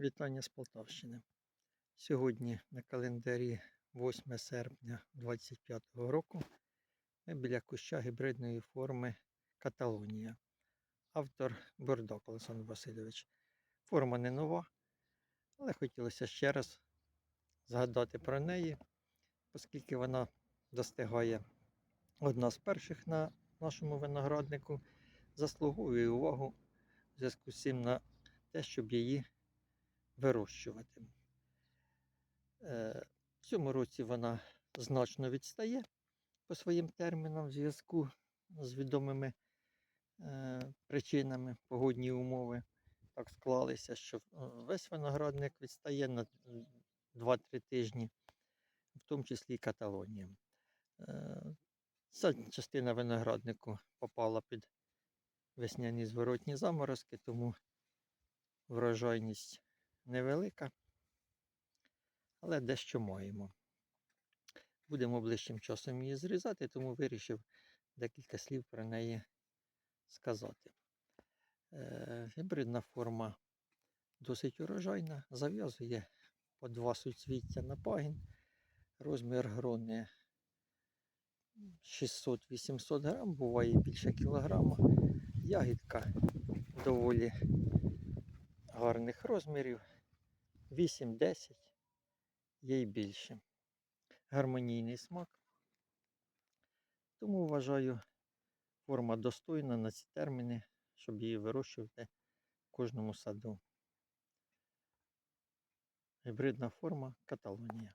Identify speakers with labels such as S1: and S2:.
S1: Вітання з Полтавщини. Сьогодні на календарі 8 серпня 2025 року ми біля куща гібридної форми Каталонія. Автор Бурдок Олександр Васильович. Форма не нова, але хотілося ще раз згадати про неї, оскільки вона достигає одна з перших на нашому винограднику, заслуговує увагу в зв'язку з цим на те, щоб її вирощувати. Е, В цьому році вона значно відстає по своїм термінам в зв'язку з відомими е, причинами погодні умови. Так склалися, що е, весь виноградник відстає на 2-3 тижні, в тому числі і Каталонія. Ця частина винограднику попала під весняні зворотні заморозки, тому врожайність невелика, але дещо маємо. Будемо ближчим часом її зрізати, тому вирішив декілька слів про неї сказати. Е, гібридна форма досить урожайна, зав'язує по два суцвіття на пагін. Розмір грони 600-800 грам, буває більше кілограма. Ягідка доволі гарних розмірів. 8-10, є й більше. Гармонійний смак. Тому вважаю, форма достойна на ці терміни, щоб її вирощувати в кожному саду. Гібридна форма Каталонія.